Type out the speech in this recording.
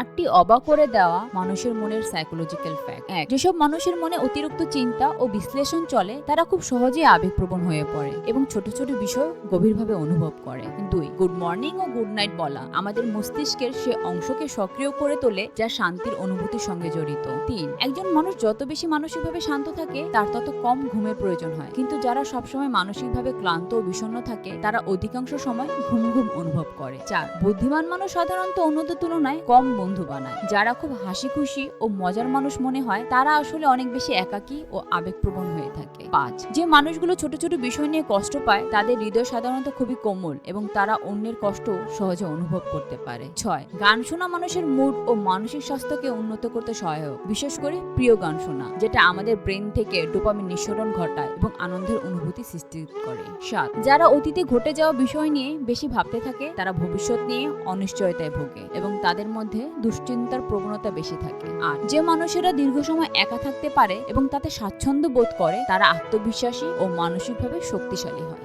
আটটি অবাক করে দেওয়া মানুষের মনের সাইকোলজিক্যাল ফ্যাক্ট এক, যেসব মানুষের মনে অতিরিক্ত চিন্তা ও বিশ্লেষণ চলে, তারা খুব সহজেই আবেগপ্রবণ হয়ে পড়ে এবং ছোট ছোট বিষয় গভীরভাবে অনুভব করে। দুই গুড মর্নিং ও গুড নাইট বলা আমাদের মস্তিষ্কের সে অংশকে সক্রিয় করে তোলে যা শান্তির অনুভূতির সঙ্গে জড়িত। তিন, একজন মানুষ যত বেশি মানসিকভাবে শান্ত থাকে, তার তত কম ঘুমের প্রয়োজন হয়। কিন্তু যারা সবসময় মানসিকভাবে ক্লান্ত ও বিষণ্ণ থাকে, তারা অধিকাংশ সময় ঘুম ঘুম অনুভব করে। চার, বুদ্ধিমান মানুষ সাধারণত অন্যদের তুলনায় কম বন্ধু বানায়। যারা খুব হাসি খুশি ও মজার মানুষ মনে হয়, তারা আসলে অনেক বেশি একাকী ও আবেগপ্রবণ হয়ে থাকে। পাঁচ, যে মানুষগুলো ছোট ছোট বিষয় নিয়ে কষ্ট পায়, তাদের হৃদয় সাধারণত খুবই কোমল এবং তারা অন্যের কষ্ট সহজে অনুভব করতে পারে। ছয়, গান শোনা মানুষের মুড ও মানসিক স্বাস্থ্যকে উন্নত করতে সহায়ক, বিশেষ করে প্রিয় গান শোনা, যেটা আমাদের ব্রেন থেকে ডোপামিন নিঃসরণ ঘটায় এবং আনন্দের অনুভূতি সৃষ্টি করে। সাত, যারা অতীতে ঘটে যাওয়া বিষয় নিয়ে বেশি ভাবতে থাকে, তারা ভবিষ্যৎ নিয়ে অনিশ্চয়তায় ভোগে এবং তাদের মধ্যে দুশ্চিন্তার প্রবণতা বেশি থাকে। আর যে মানুষেরা দীর্ঘ সময় একা থাকতে পারে এবং তাতে স্বাচ্ছন্দ্য বোধ করে তারা আত্মবিশ্বাসী ও মানসিকভাবে শক্তিশালী হয়।